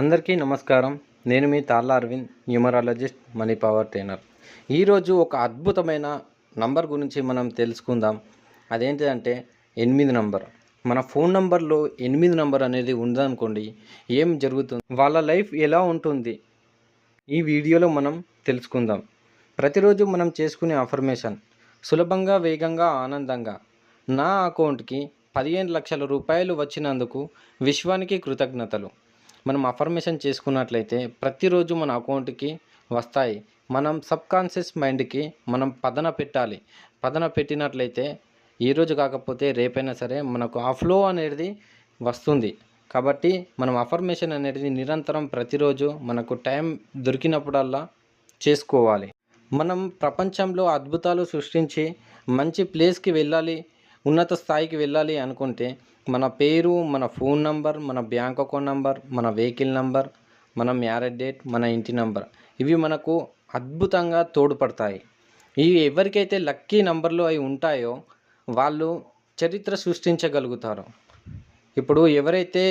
అందరికీ నమస్కారం. నేను మీ Talla Aravind numerologist money power trainer. ఈరోజు ఒక అద్భుతమైన నంబర్ గురించి మనం తెలుసుకుందాం. అదేంటిదంటే ఎనిమిది నంబర్. మన ఫోన్ నంబర్లో ఎనిమిది నంబర్ అనేది ఉందనుకోండి ఏం జరుగుతుంది? వాళ్ళ లైఫ్ ఎలా ఉంటుంది? ఈ వీడియోలో మనం తెలుసుకుందాం. ప్రతిరోజు మనం చేసుకునే అఫర్మేషన్ సులభంగా వేగంగా ఆనందంగా. నా అకౌంట్కి పదిహేను లక్షల రూపాయలు వచ్చినందుకు విశ్వానికి కృతజ్ఞతలు. మనం అఫర్మేషన్ చేసుకున్నట్లయితే ప్రతిరోజు మన అకౌంట్కి వస్తాయి. మనం సబ్ కాన్షియస్ మైండ్కి మనం పదన పెట్టాలి. పదన పెట్టినట్లయితే ఈరోజు కాకపోతే రేపైనా సరే మనకు ఆ ఫ్లో అనేది వస్తుంది. కాబట్టి మనం అఫర్మేషన్ అనేది నిరంతరం ప్రతిరోజు మనకు టైం దొరికినప్పుడల్లా చేసుకోవాలి. మనం ప్రపంచంలో అద్భుతాలు సృష్టించి మంచి ప్లేస్కి వెళ్ళాలి. ఉన్నత స్థాయికి వెళ్ళాలి అనుకుంటే మన పేరు మన ఫోన్ నంబర్ మన బ్యాంక్ అకౌంట్ నంబర్ మన వెహికల్ నంబర్ మన మ్యారేజ్ డేట్ మన ఇంటి నంబర్ ఇవి మనకు అద్భుతంగా తోడ్పడతాయి. ఇవి ఎవరికైతే లక్కీ నంబర్లు అవి ఉంటాయో వాళ్ళు చరిత్ర సృష్టించగలుగుతారు. ఇప్పుడు ఎవరైతే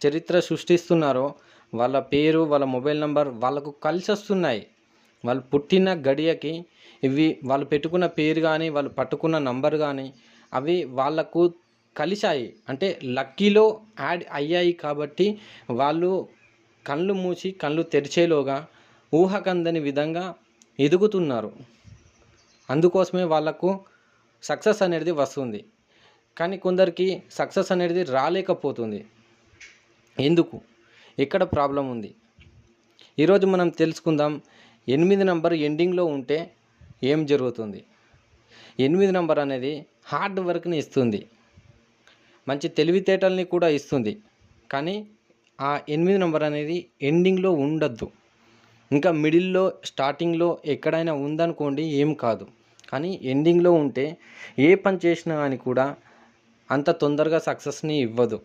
చరిత్ర సృష్టిస్తున్నారో వాళ్ళ పేరు వాళ్ళ మొబైల్ నంబర్ వాళ్ళకు కలిసి వస్తున్నాయి వాళ్ళు పుట్టిన గడియకి ఇవి వాళ్ళు పెట్టుకున్న పేరు కానీ వాళ్ళు పట్టుకున్న నంబర్ కానీ అవి వాళ్ళకు కలిశాయి. అంటే లక్కీలో యాడ్ అయ్యాయి కాబట్టి వాళ్ళు కళ్ళు మూసి కళ్ళు తెరిచేలోగా ఊహకందని విధంగా ఎదుగుతున్నారు. అందుకోసమే వాళ్ళకు సక్సెస్ అనేది వస్తుంది. కానీ కొందరికి సక్సెస్ అనేది రాలేకపోతుంది. ఎందుకు? ఎక్కడ ప్రాబ్లం ఉంది. ఈరోజు మనం తెలుసుకుందాం ఎనిమిది నంబర్ ఎండింగ్లో ఉంటే ఏం జరుగుతుంది? ఎనిమిది నంబర్ అనేది హార్డ్ వర్క్ని ఇస్తుంది. మంచి తెలివితేటల్ని కూడా ఇస్తుంది. కానీ ఆ ఎనిమిది నంబర్ అనేది ఎండింగ్లో ఉండద్దు. ఇంకా మిడిల్లో స్టార్టింగ్లో ఎక్కడైనా ఉందనుకోండి ఏం కాదు. కానీ ఎండింగ్లో ఉంటే ఏ పని చేసినా అని కూడా అంత తొందరగా సక్సెస్ని ఇవ్వదు.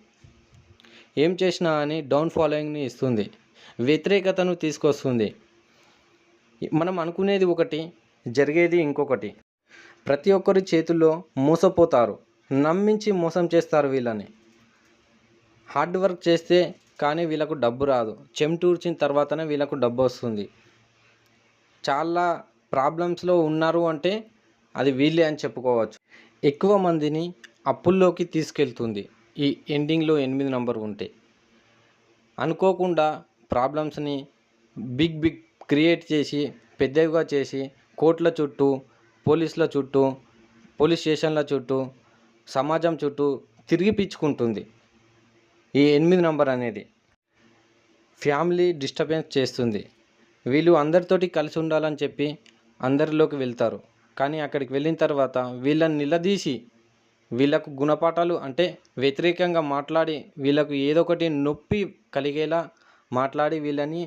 ఏం చేసినా అని డౌన్ ఫాలోయింగ్ని ఇస్తుంది. వ్యతిరేకతను తీసుకొస్తుంది. మనం అనుకునేది ఒకటి జరిగేది ఇంకొకటి. ప్రతి ఒక్కరి చేతుల్లో మోసపోతారు. నమ్మించి మోసం చేస్తారు వీళ్ళని. హార్డ్ వర్క్ చేస్తే కానీ వీళ్ళకు డబ్బు రాదు. చెమటూర్చిన తర్వాతనే వీళ్ళకు డబ్బు వస్తుంది. చాలా ప్రాబ్లమ్స్లో ఉన్నారు అంటే అది వీళ్ళే అని చెప్పుకోవచ్చు. ఎక్కువ మందిని అప్పుల్లోకి తీసుకెళ్తుంది. ఈ ఎండింగ్లో ఎనిమిది నంబర్ ఉంటే. అనుకోకుండా ప్రాబ్లమ్స్ని బిగ్ బిగ్ క్రియేట్ చేసి పెద్దగా చేసి కోట్ల చుట్టూ పోలీసుల చుట్టూ పోలీస్ స్టేషన్ల చుట్టూ సమాజం చుట్టూ తిరిగిపించుకుంటుంది ఈ ఎనిమిది నంబర్ అనేది. ఫ్యామిలీ డిస్టర్బెన్స్ చేస్తుంది. వీళ్ళు అందరితోటి కలిసి ఉండాలని చెప్పి అందరిలోకి వెళ్తారు. కానీ అక్కడికి వెళ్ళిన తర్వాత వీళ్ళని నిలదీసి వీళ్ళకు గుణపాఠాలు అంటే వ్యతిరేకంగా మాట్లాడి వీళ్ళకు ఏదో ఒకటి నొప్పి కలిగేలా మాట్లాడి వీళ్ళని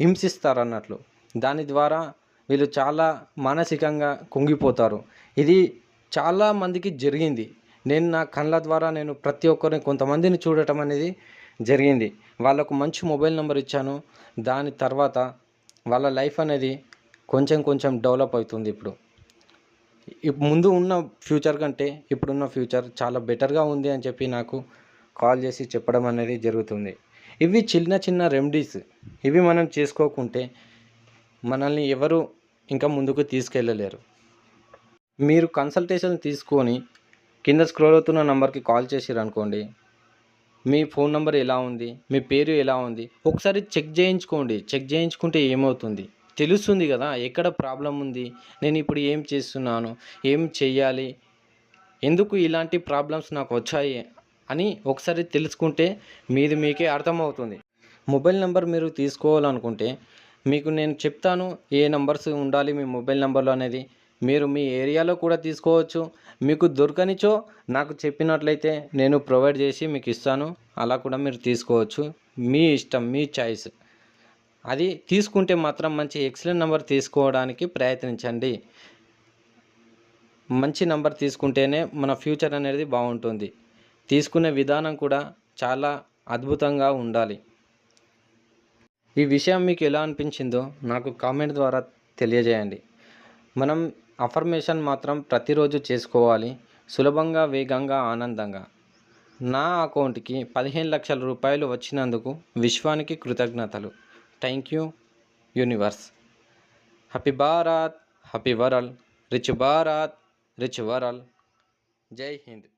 హింసిస్తారు అన్నట్లు దాని ద్వారా వీళ్ళు చాలా మానసికంగా కుంగిపోతారు. ఇది చాలా మందికి జరిగింది. నేను నా కళ్ళ ద్వారా నేను ప్రతి ఒక్కరిని కొంతమందిని చూడటం అనేది జరిగింది. వాళ్ళకు మంచి మొబైల్ నెంబర్ ఇచ్చాను. దాని తర్వాత వాళ్ళ లైఫ్ అనేది కొంచెం కొంచెం డెవలప్ అవుతుంది ఇప్పుడు. ముందు ఉన్న ఫ్యూచర్ కంటే ఇప్పుడున్న ఫ్యూచర్ చాలా బెటర్గా ఉంది అని చెప్పి నాకు కాల్ చేసి చెప్పడం అనేది జరుగుతుంది. ఇవి చిన్న చిన్న రెమెడీస్. ఇవి మనం చేసుకోకుంటే మనల్ని ఎవరు ఇంకా ముందుకు తీసుకెళ్ళలేరు. మీరు కన్సల్టేషన్ తీసుకొని కింద స్క్రోల్ అవుతున్న నంబర్కి కాల్ చేసిరు అనుకోండి మీ ఫోన్ నెంబర్ ఎలా ఉంది మీ పేరు ఎలా ఉంది ఒకసారి చెక్ చేయించుకోండి. చెక్ చేయించుకుంటే ఏమవుతుంది? తెలుస్తుంది కదా ఎక్కడ ప్రాబ్లం ఉంది నేను ఇప్పుడు ఏం చేస్తున్నాను ఏం చెయ్యాలి ఎందుకు ఇలాంటి ప్రాబ్లమ్స్ నాకు వచ్చాయి అని ఒకసారి తెలుసుకుంటే మీది మీకే అర్థమవుతుంది. మొబైల్ నెంబర్ మీరు తీసుకోవాలనుకుంటే మీకు నేను చెప్తాను ఏ నంబర్స్ ఉండాలి మీ మొబైల్ నెంబర్లో అనేది. మీరు మీ ఏరియాలో కూడా తీసుకోవచ్చు. మీకు దొరకనిచో నాకు చెప్పినట్లయితే నేను ప్రొవైడ్ చేసి మీకు ఇస్తాను. అలా కూడా మీరు తీసుకోవచ్చు. మీ ఇష్టం మీ చాయిస్. అది తీసుకుంటే మాత్రం మంచి ఎక్సలెంట్ నెంబర్ తీసుకోవడానికి ప్రయత్నించండి. మంచి నెంబర్ తీసుకుంటేనే మన ఫ్యూచర్ అనేది బాగుంటుంది. తీసుకునే విధానం కూడా చాలా అద్భుతంగా ఉండాలి. ఈ విషయం మీకు ఎలా అనిపించిందో నాకు కామెంట్ ద్వారా తెలియజేయండి. మనం అఫర్మేషన్ మాత్రం ప్రతిరోజు చేసుకోవాలి సులభంగా వేగంగా ఆనందంగా. నా అకౌంట్కి పదిహేను లక్షల రూపాయలు వచ్చినందుకు విశ్వానికి కృతజ్ఞతలు. Thank you universe. Happy Bharat happy world rich Bharat rich world Jai Hind.